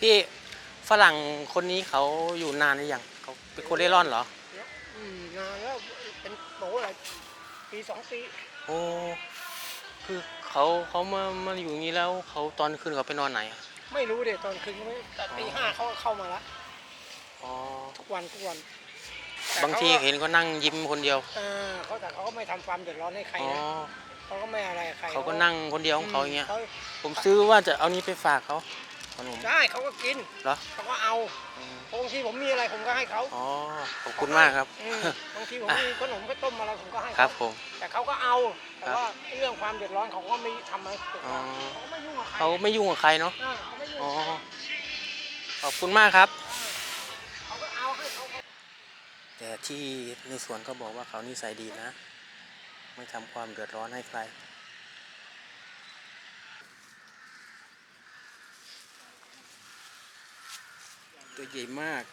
พี่ฝรั่งคนนี้เขาอยู่นานหรือยังเขาเป็นคนเร่ร่อนเหรอ อืมนานแล้วเป็นโตอะไรปีสองปีโอ้คือเขาเขามามาอยู่อย่างนี้แล้วเขาตอนคืนเขาไปนอนไหนอะไม่รู้เด็ตอนคืนก็ไม่แต่ตีห้าเขาก็เข้ามาละอ๋อทุกวันทุกวันแต่บางทีเขก็เห็นเขานั่งยิ้มคนเดียวเออเขาแต่เขาก็ไม่ทำความเดือดร้อนให้ใครอ๋อนะเขาก็ไม่อะไรใครเขาก็นั่งคนเดียวของเขาอย่างเงี้ยขผมซื้อว่าจะเอานี้ไปฝากเขา ขนมได้เขาก็กินเหรอ เขาก็เอาอืมบางทีผมมีอะไรผมก็ให้เขาอ๋อ ขอบคุณมากครับ อืมบางทีผมมีขนมข้าวต้มอะไรผมก็ให้ครัเขาบผม แต่เขาก็เอาแต่ครับว่าเรื่องความเดือดร้อนเขาก็ไม่ทำให้เกิดอ๋อ เขาก็ไม่ยุ่งกับใครเขาไม่ยุ่งกับใครเนาะ อ่าเขาไม่ยุ่งอ๋อ กับใครขอบคุณมากครับ เขาก็เอาให้เขา แต่ที่ในสวนก็บอกว่าเขานิสัยดีนะ ไม่ทำความเดือดร้อนให้ใคร ตัวใหญ่มาก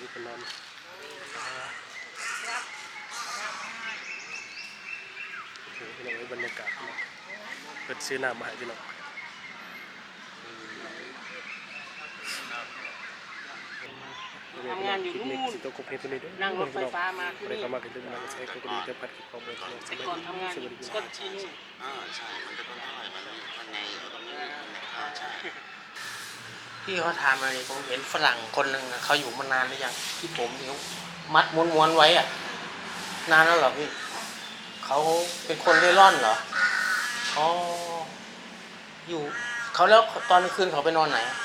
นี่เป็นน้ำโอ้โหพี่น้องเอ้ยบรรยากาศนะเปิดซื้อน้ำมาให้พี่น้องทำงานอยู่นู่นสิโตกเพชรตัวนี้ด้วยนั่งรถไฟฟ้ามาที่ไม่ได้นี่เข้ามากันด้วยนะใช้ก็ดีแต่พัดกิจความเป็นสแต่มัยก่อนทำงานสวัสดีก็ที่นู่นอ่าใช่มันจะต้องเท่าไหร่มันมันในตรงนี้อ่าใช่ พี่เขาถามอะไรผมเห็นฝรั่งคนหนึ่งอะเขาอยู่มานานหรือยังที่ผมเดี๋ยวมัดม้วนๆไว้อะนานแล้วเหรอพี่เขาเป็นคนเร่ร่อนเหรออ๋ออยู่เขาแล้วตอนกลางคืนเขาไปนอนไหนอะ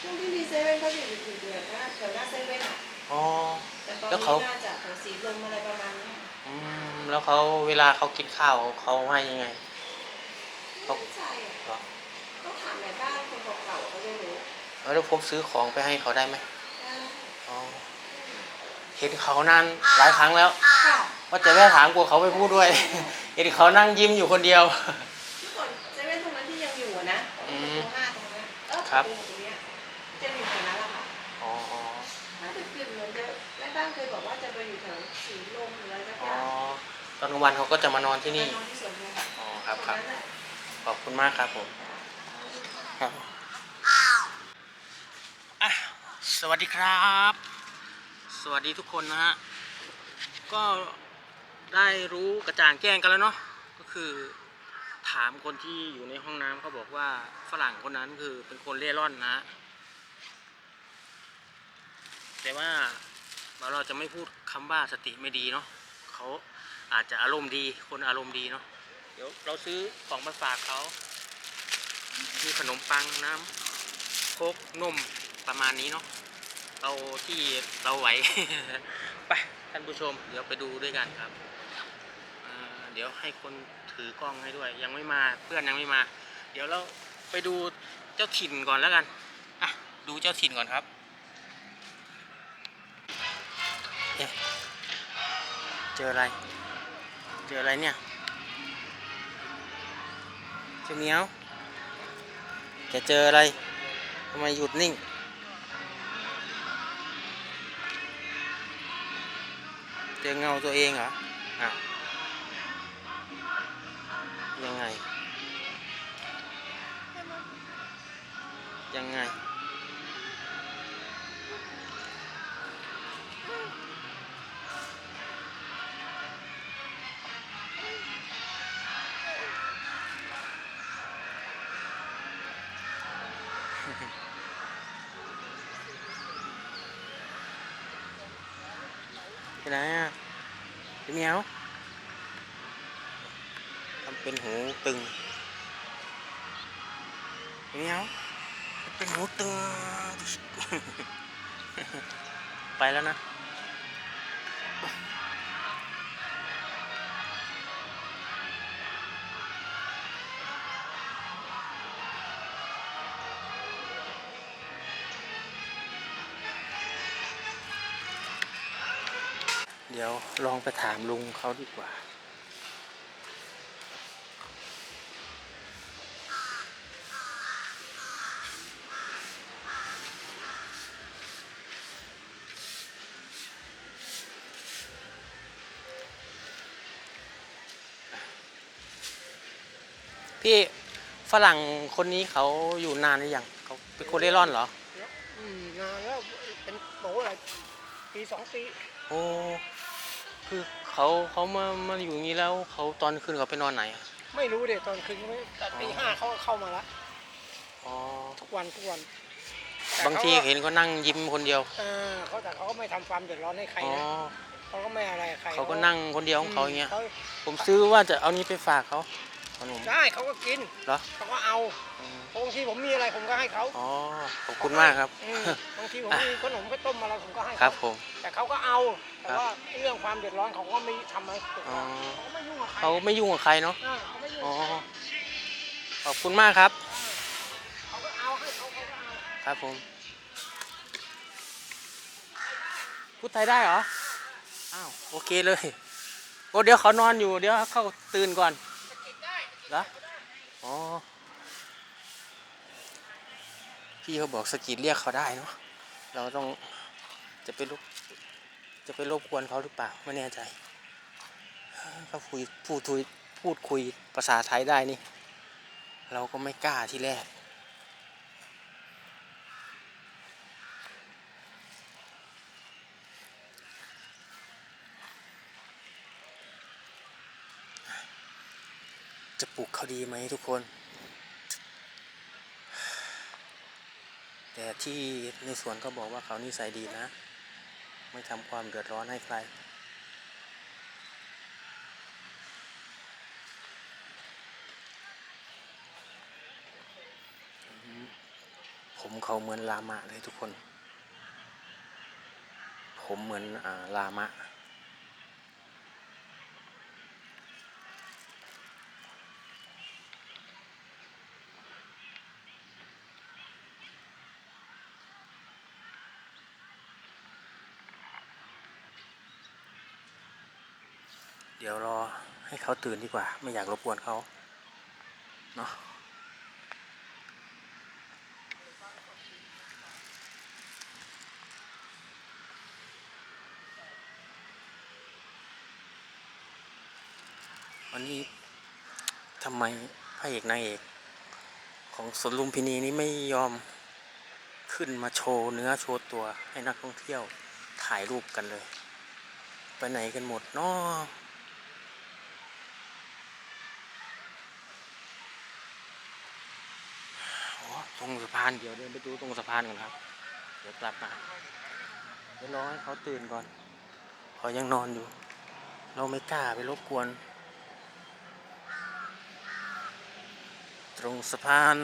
ช่วงที่มีเซเว่นเขาอยู่อยู่เดือนหน้าแถวหน้าเซเว่นอะอ๋อแต่ตอนแล้วเขานี้น่าจะแถวสีลมอะไรประมาณเนี้ยอืมแล้วเขาเวลาเขากินข้าวเขาให้ยังไงไม่แน่ใจอะเหรอ ต้องถามในบ้านคนเก่าๆเขาจะรู้แล้วผมซื้อของไปให้เขาได้ไหมนะอ๋อเห็นเขานานหลายครั้งแล้ว ค่ะว่าจะแม่ถามกลัวเขาไม่พูดด้วย เห็นเขานั่งยิ้มอยู่คนเดียวเมื่อก่อนเซเว่นตรงนั้นที่ยังอยู่อะนะอืประมตูห้าตรงนั้นเออครับประตูตรงเนี้ยจะอยู่แถวนั้นแหละค่ะอ๋ออ๋อน่าจะกึ่งเหมือนจะแม่บ้านเคยบอกว่าจะไปอยู่แถวสีลมหรืออะไรสักออ๋อย่างตอนกลางวันเขาก็จะมานอนที่นี่ ไปนอนที่สวนเลยค่ะอ๋อครับตรงครับ นั้นแหละขอบคุณมากครับผม ครับอะสวัสดีครับ สวัสดีทุกคนนะฮะ ก็ได้รู้กระจ่างแจ้งกันแล้วเนาะ ก็คือถามคนที่อยู่ในห้องน้ำเขาบอกว่าฝรั่งคนนั้นคือเป็นคนเร่ร่อนนะฮะแต่ว่าเราจะไม่พูดคำว่าสติไม่ดีเนาะเขาอาจจะอารมณ์ดีคนอารมณ์ดีเนาะ เดี๋ยวเราซื้อของมาฝากเขา มีขนมปังน้ำโคกนมประมาณนี้เนาะเอาที่เราไหว ไปท่านผู้ชม เดี๋ยวไปดูด้วยกันครับเดี๋ยวให้คนถือกล้องให้ด้วย ยังไม่มาเพื่อนยังไม่มา เดี๋ยวเราไปดูเจ้าถิ่นก่อนแล้วกันอะดูเจ้าถิ่นก่อนครับเอ๊ะเจออะไร เจออะไรเนี่ยเจ้าเหมียว จะเจออะไรทำไมหยุดนิ่ง เจอเงาตัวเองเหรออะยังไง ยังไง ไปไหนอะพี่เหมียวทำเป็นหูตึงพี่เหมียวทำเป็นหูตึง ไปแล้วนะ เดี๋ยวลองไปถามลุงเขาดีกว่า พี่ฝรั่งคนนี้เขาอยู่นานหรือยังเขาเป็นคนเร่ร่อนเหรอ อืมนานแล้วเป็นโตอะไรปีสองปี โอ้ คือเขาเขามามาอยู่อย่างนี้แล้วเขาตอนคืนเขาไปนอนไหนอะไม่รู้เด็ตอนคืนไม่แต่ตีห้าเขาก็เข้ามาละอ๋อทุกวันทุกวันแต่บางทีเขาก็เห็นเขานั่งยิ้มคนเดียวเออเขาแต่เขาก็ไม่ทำความเดือดร้อนให้ใครอ๋อนะเขาก็ไม่อะไรใครเขาก็นั่งคนเดียวของเขาอย่างเงี้ยขผมซื้อว่าจะเอานี้ไปฝากเขา ขนมได้เขาก็กินเหรอ เขาก็เอาอืมบางทีผมมีอะไรผมก็ให้เขาอ๋อ ขอบคุณมากครับ อืมบางทีผมมีขนมข้าวต้มอะไรผมก็ให้ครัเขาบผม แต่เขาก็เอา แต่ครับว่าเรื่องความเดือดร้อนเขาก็ไม่ทำให้เกิดอ๋อ เขาก็ไม่ยุ่งกับใครเขาไม่ยุ่งกับใครเนาะ อ่าเขาไม่ยุ่งอ๋อ กับใครขอบคุณมากครับ เขาก็เอาให้เขาเขาก็เอา ครับผม พูดไทยได้เหรอ อ้าว โอเคเลย โอ้เดี๋ยวเขานอนอยู่ เดี๋ยวเขาตื่นก่อน เหรออ๋อ พี่เขาบอกสกิดเรียกเขาได้เนาะ เราต้องจะไปรบจะไปรบกวนเขาหรือเปล่าไม่แน่ใจเขาพูดพูดคุยพูดคุยภาษาไทยได้นี่ เราก็ไม่กล้าที่แรก จะปลูกเขาดีไหมทุกคน แต่ที่ในสวนก็บอกว่าเขานิสัยดีนะ ไม่ทำความเดือดร้อนให้ใครผมเขาเหมือนลามะเลยทุกคน ผมเหมือนอลามะ ดี๋ยวรอให้เขาตื่นดีกว่า ไม่อยากรบกวนเขาเนาะวันนี้ทำไมพระเอกนางเอก ของสวนลุมพินีนี้ไม่ยอมขึ้นมาโชว์เนื้อโชว์ตัวให้นักท่องเที่ยวถ่ายรูปกันเลย ไปไหนกันหมดเนาะโอ้ ตรงสะพานเดี๋ยวเดินไปดูตรงสะพานก่อนครับ เดี๋ยวกลับมาเดี๋ยวรอให้เขาตื่นก่อนเขายังนอนอยู่ เราไม่กล้าไปรบกวน ตรงสะพาน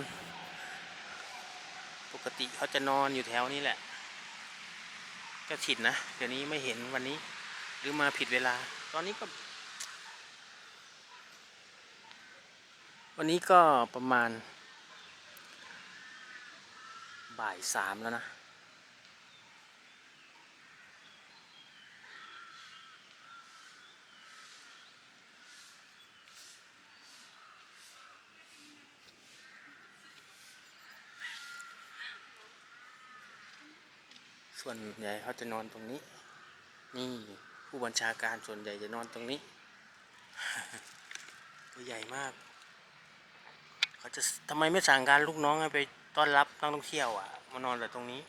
ปกติเขาจะนอนอยู่แถวนี้แหละก็ฉิดนะ เดี๋ยวนี้ไม่เห็นวันนี้ หรือมาผิดเวลา ตอนนี้ก็ วันนี้ก็ประมาณ บ่ายสามแล้วนะ ส่วนใหญ่เขาจะนอนตรงนี้ นี่ผู้บัญชาการส่วนใหญ่จะนอนตรงนี้ ตัวใหญ่มาก เขาจะทำไมไม่สั่งการลูกน้องให้ไป ต้อนรับนักท่องเที่ยวอะมานอนแต่ตรงนี้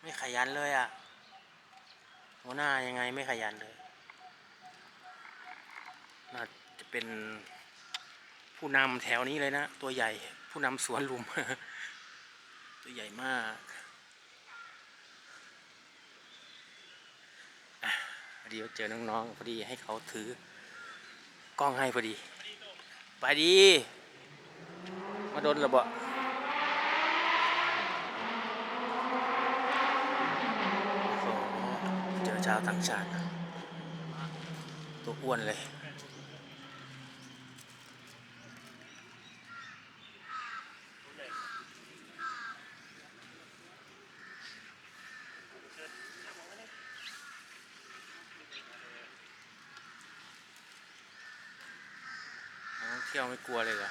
ไม่ขยันเลยอะหัวหน้ายังไงไม่ขยันเลยน่าจะเป็นผู้นำแถวนี้เลยนะ ตัวใหญ่ผู้นำสวนลุม ตัวใหญ่มากอะพอดีเจอน้องๆพอดีให้เขาถือกล้องให้พอดี ไปดี มาโดนระเบาโอ้โหเจอชาวต่างชาตินะตัวอ้วนเลยนักท่องเที่ยวไม่กลัวเลยเหรอ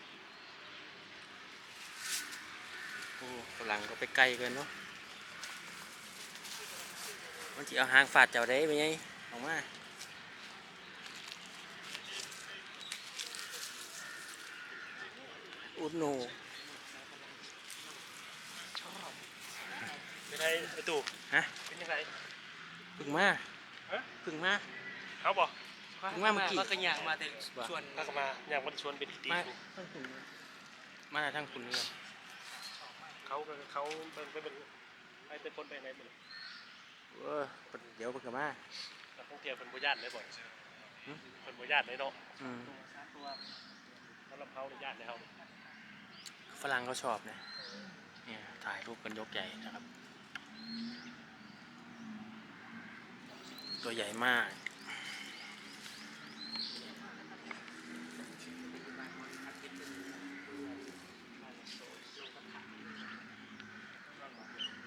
โอ้ฝรั่งก็ไปไกลเกินเนาะมันที่เอาหางฟาดเจ้าได้ไปไงออกมาอุดหนูเป็นไงไอ้ตู่ฮะเป็นยังไงพึ่งมาฮะพึ่งมาเขาบอกพึ่งมาเมื่อกี้ก็อยากมาแต่ชวนถ้าเขามาอยากมันชวนไปดีมาๆกูทั้งคุณมาทั้งคุณเนี่ย เขาก็เขาเป็นไปเป็นไปเป็นคนไปไหนเป็นเออเดี๋ยวเพิ่งกลับมานักท่องเที่ยวเป็นบุญญาติเลยบ่อยหึเป็นบุญญาติเลยเนาะอืมสำหรับเขาญาติเลยเขาฝรั่งเขาชอบนะเนี่ยถ่ายรูปกันยกใหญ่นะครับ ตัวใหญ่มาก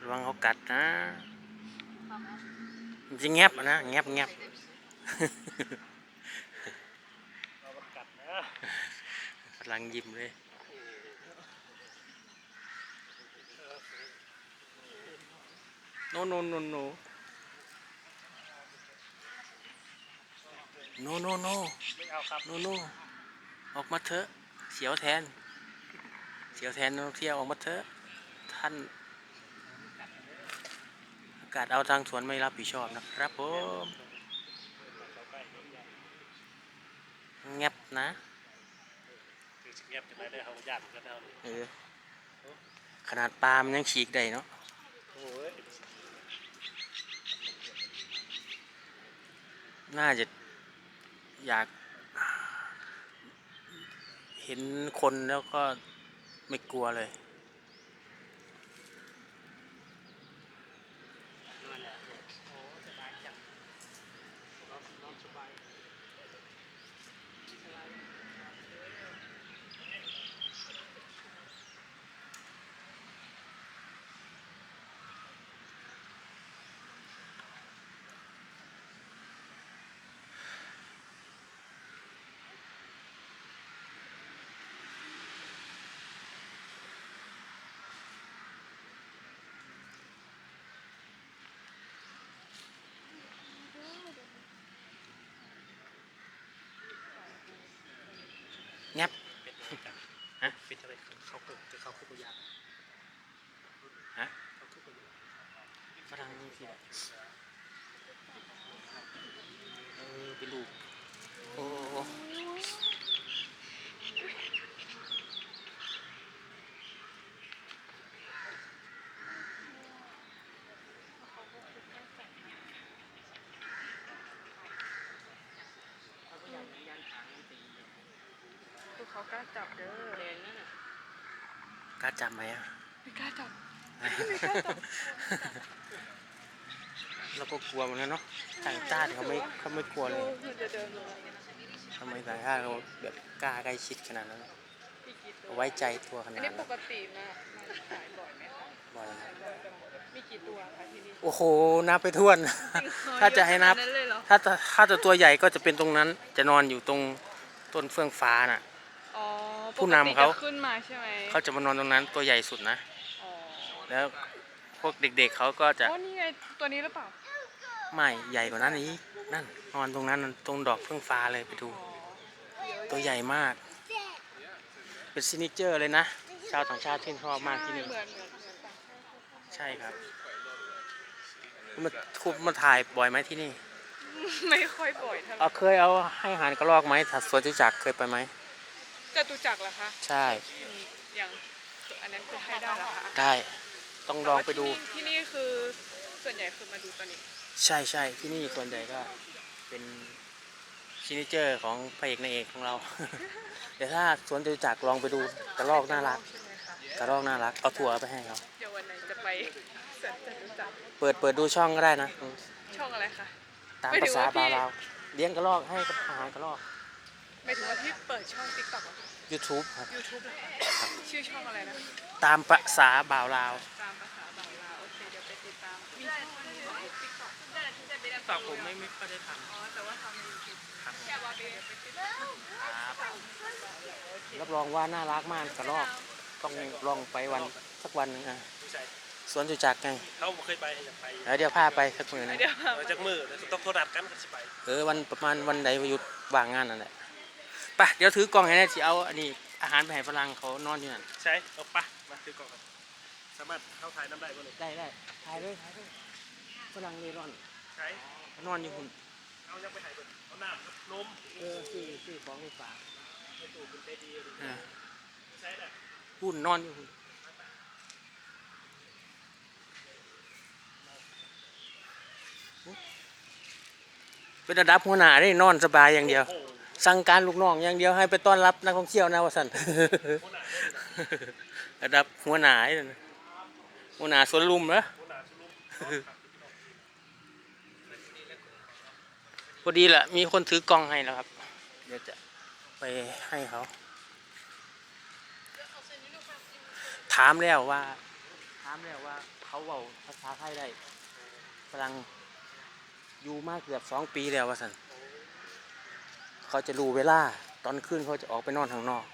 ระวังเขากัดนะมันจะแงบอะนะแงบแงบเรามันกัดนะฝรั่งยิ้มเลยโนโนโนโนโนโนโนไม่เอาครับโนโนออกมาเถอะ เสียวแทน เสียวแทนนักท่องเที่ยวออกมาเถอะ ท่านอา กาศเอาทางสวนไม่รับผิดชอบนะครับผมแงบนะคือสิเงียบจะไปได้เขาญาติกันเขาเออขนาดปลามันยังฉีกได้เนาะโอ้ยน่าจะอยาก เห็นคนแล้วก็ไม่กลัวเลย ฮะเป็นอะไรกันเขาเปิดจะเขาคุกยาฮะเขาคุกยาฝรั่งนี่สิเออเป็นลูกโอ้โอ้ คือเขากล้า จับเด้อแรงนั่นน่ะกล้าจับไหมอะไม่กล้าจับเราก็กลัวเหมือนกันเนาะต่างชาติเขาไม่เขาไม่กลัวเลยมันจะเดินลงทำไมต่างชาติเขาแบบกล้าใกล้ชิดขนาดนั้นอีกกี่ตัวไว้ใจตัวขอันนาดนี้นั้นปกติมามาขายบ่อยไหมคะบ่อยนะมีกี่ตัวคะที่นี่โอ้โหนับไปท้วน ถ้าจะให้นับเยอขดเลยเหรอถ้าถ้าถ้าตัวตัวใหญ่ก็จะเป็นตรงนั้น จะนอนอยู่ตรงต้นเฟื่องฟ้าน่ะอ๋อ ผู้นำเขา ปกติจะขึ้นมาใช่ไหมเขาจะมานอนตรงนั้นตัวใหญ่สุดนะ อ๋อแล้วพวกเด็กๆเขาก็จะอ๋อนี่ไงตัวนี้หรือเปล่าไม่ใหญ่กว่านั้นอีกนั่นนอนตรงนั้นน่ะตรงดอกเฟื่องฟ้าเลยไปดูอ๋อตัวใหญ่มาก เป็นซินิเจอร์เลยนะ ชาวต่างชาติชื่นชอบมากที่นี่เหมือนเหมือนเหมือนต่างชาติใช่ครับมาคุณมาถ่ายบ่อยไหมที่นี่ ไม่ค่อยบ่อยเท่าไหร่เอาเคยเอาให้อาหารกระรอกไหมถัดสวนจุจักรเคยไปไหม จตุจักรเหรอคะใช่ อืมอย่างอันนั้นคือให้ได้เหรอคะได้ ต้องลองไปดู ที่นี่ที่นี่คือส่วนใหญ่คือมาดูตัวนี้ใช่ใช่ที่นี่ส่วนใหญ่ก็เป็นซินิเจอร์ของพระเอกนางเอกของเรา เดี๋ยวถ้าสวนจตุจักรลองไปดูกระรอกน่ารักใช่ไหมคะกระรอกน่ารัก เอาถั่วไปให้เขาเดี๋ยววันไหนจะไปสวนจตุจักรเปิดเปิดดูช่องก็ได้นะ ช่องอะไรคะ ตามไม่ถึภางษาว่าพี่บาวเราเลี้ยงกระรอกให้กับอาหารกระรอก หมายถึงว่าพี่เปิดช่องติ๊กต็อก YouTube ครับยูทูบชื่อช่องอะไรนะ ตามภาษาบ่าวลาว ตามภาษาบางลาโอเคเดี๋ยวไปติดตามมีช่องติ๊กต็อกตอกผมไม่ไม่ค่อยได้ทอ๋อแต่ว่าทำในยูทูบำครับแค่ว่ารับรองว่าน่ารักมากกระรอกต้องลองไปวันสักวันหนึงอะผู้ชายสวนจุจักรไงเขาบ่เคยไปอยากไปแล้วเดี๋ยวพาไปสักมือหนึงมาจากมือแล้วต้องโทรนัดกันกันสิไป เออวันประมาณวันใดประยุทธ์ว่างงานนั่นแหละ ไปเดี๋ยวถือกล่องให้แน่สิเอาอันนี้อาหารไปให้ฝรั่งเขานอนอยู่นั่นใช่เอาปะมาถือกล่องกันสามารถเข้าถ่ายน้ำได้บ่เลยได้ได้ถ่ายเลยถ่ายเลยฝรั่งเร่ร่อนใช่นอนอยู่หุ่นเอายังไปถ่ายเบิดเอาน้ำกับนมเออซื้อซื้อของไปฝากไปตู่คุณใจดีเออใช่แหละหุ่นนอนอยู่หุ่นเป็นระดับหัวหน้าได้นอนสบายอย่างเดียว โอ้โห สั่งการลูกน้องอย่างเดียวให้ไปต้อนรับนักท่องเที่ยวนะวสันระดับหัวหน้าไอ้นั่นน่ะหัวหน้าสวนลุมน้าชุลุมพอดีแหละมีคนถือกล้องให้แล้วครับ เดี๋ยวจะไปให้เขา ถามแล้วว่า ถามแล้วว่า เขาเว้าภาษาไทยได้ฝรั่งอยู่มากเกือบสองปีแล้ววสัน เขาจะรู้เวลา ตอนคืนเขาจะออกไปนอนข้างนอก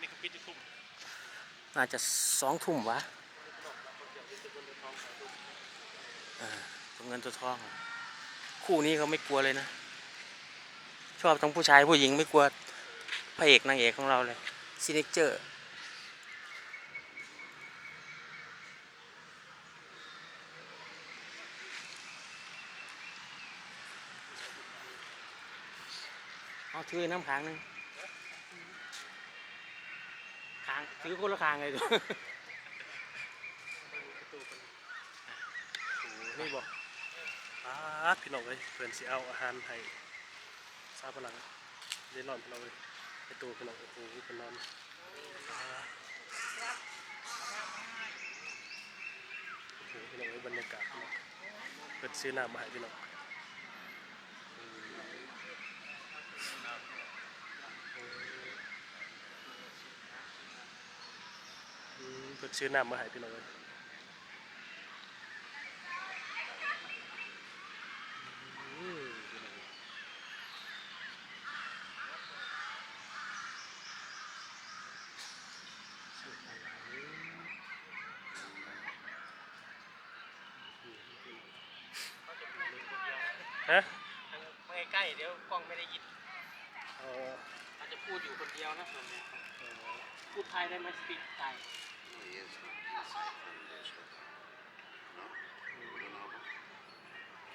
นี่ก็ปิดที่ทุ่มน่าจะสองทุ่มวะเออตัวเงินตัวทอง คู่นี้เขาไม่กลัวเลยนะ ชอบทั้งผู้ชายผู้หญิงไม่กลัวพระเอกนางเอกของเราเลยซิเนเจอร์ เอาถือน้ำค้างหนึงค้างถือคนละค้างเลยตัวนี่บอกอาพี่น้องเลยเพื่อนสิเอาอาหารให้ซาพลังเล่นนอนพี่น้องเลยไปตู่พี่น้องโอ้โหเป็นนอนโอ้โหพี่น้องเลยบรรยากาศพี่น้องเปิดซื้อน้ำมาให้พี่น้องอืมเปิด ซื้อน้ำมาให้พี่น้องเลยอืมฮะไม่ใกล้เดี๋ยวกล้องไม่ได้ยินอ๋ออาจจะพูดอยู่คนเดียวนะส่วนใหญ่พูดไทยได้ไหมสปีกไทย No, yes, inside from the shop. No? You don't know about?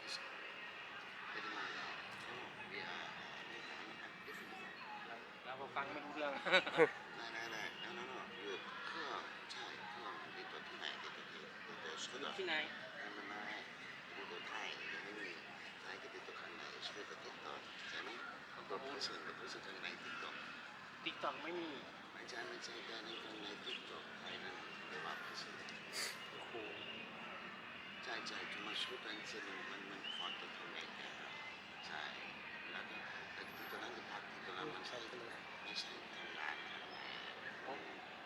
Yes. It is not now. No, we are different. เราก็ฟังไม่รู้เรื่อง No, no, no, no, no, no. You come, Thai, come. Dito Thai, dito dito. Dito sudah. ที่ไหน Mengenai dito Thai, ini Thai ke dito kan sudah dito. Jadi, untuk person, person kan naik dito. ติ๊กต็อกไม่มี Macam macam kan itu naik dito. Thai kan lewat person. โอ้โหใช่ใช่จุมาชุดนั้นเซนมันมันฟอนตัวตรงไหนกันใช่แล้วก็แต่ที่ตอนนั้นจะพักที่ตอนนั้นมันใช่ไม่ใช่ทำงานอะไร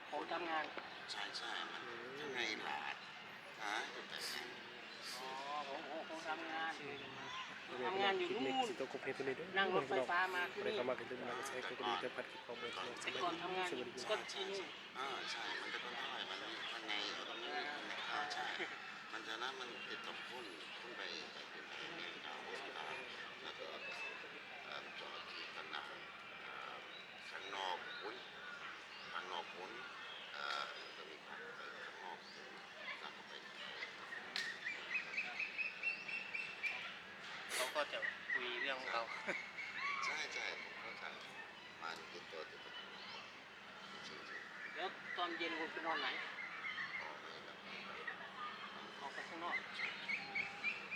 เขาทำงานใช่ใช่มันทำไงล่ะฮะจะแต่งงานอ๋อเขาเขาเขาทำงาน ทำงานอยู่นู่นต้องคบเพลงตัวนี้ด้วยนั่งรถไฟฟ้ามาที่ไม่ได้นี่เข้ามากันด้นใช้ก็ดีแต่พัดกิจของเมืองสแต่มัยก่อนทำงานสวัสดีก็ที่นู่นอ่าใช่มันจะต้องเท่าไหร่มันข้างในตรงนี้อ่าใช่มันจะนั้นมันติดกับพุ่นพุ่นไปไปเป็นเป็นดาวดาวแล้วก็จอดที่ขนาดข้างนอกพุ่นข้างนอกพุ่นเอ่อจะมีข้างไปข้างนอกแล้วก็ไป เขาก็จะคุยเรื่องของเขาใช่ใช่ผมเข้าใจมาติดตัวติดตัวจริงแล้วตอนเย็นคุณไปนอนไหนๆออกไปแบบออกไปข้างนอก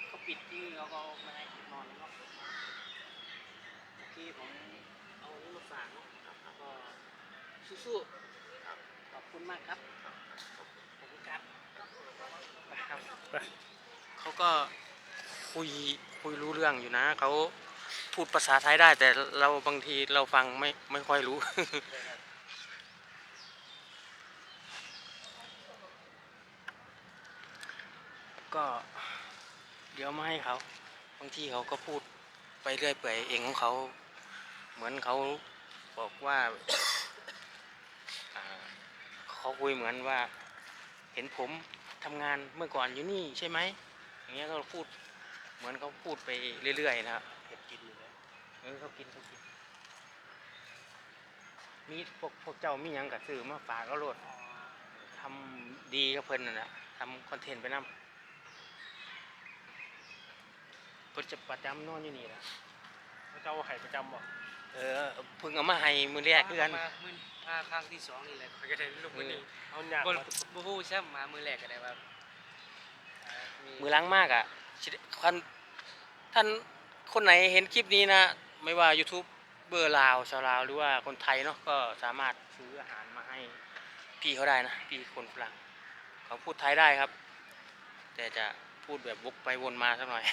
เขาปิดที่นี่เขาก็ไม่ให้นอนข้างนอกโอเคผมเอาอันนี้มาฝากเนาะแล้วก็สู้ๆขอบคุณมากครับขอบคุณครับไปครับ ไปเขาก็คุยคุยรู้เรื่องอยู่นะเขา พูดภาษาไทยได้ แต่เราบางทีเราฟังไม่ไม่ค่อยรู้ ก็ เดี๋ยวมาให้เขา บางทีเขาก็พูดไปเรื่อยเปื่อยเองของเขา เหมือนเขาบอกว่าเขาคุยเหมือนว่า เห็นผมทำงานเมื่อก่อนอยู่นี่ใช่ไหมอย่างเงี้ยก็พูดเหมือนเขาพูดไปเรื่อยๆนะครับ เออเขากินเขากิน มีพวกพวกเจ้ามีหยังกับซื้อมาฝากก็โลดทำดีกับเพิ่นนั่นแหละทำคอนเทนต์ไปนำเพิ่นจะประจำนอนอยู่นี่นะเขาเจ้าไข่ประจำบ่เออเพิ่งเอามาให้มือแรกคือกัน มามือมาครั้งที่สองนี่แหละก็ได้ลูกคนนี้เอาหยากบนมาบูฮูใช่มามือแรกก็ได้ว่าอ่ามีมือล้างมากอะสิได้คันท่านคนไหนเห็นคลิปนี้นะ ไม่ว่ายูทูบเบอร์ลาวชาวลาวหรือว่าคนไทยเนาะก็สามารถซื้ออาหารมาให้พี่เขาได้นะพี่คนฝรั่งเขาพูดไทยได้ครับ แต่จะพูดแบบวกไปวนมาสักหน่อย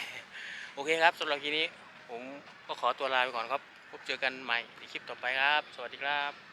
โอเคครับสำหรับคลิปนี้ ผมก็ขอตัวลาไปก่อนครับ พบเจอกันใหม่ในคลิปต่อไปครับ สวัสดีครับ